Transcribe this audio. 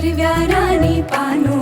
हिरव्या राणी पानो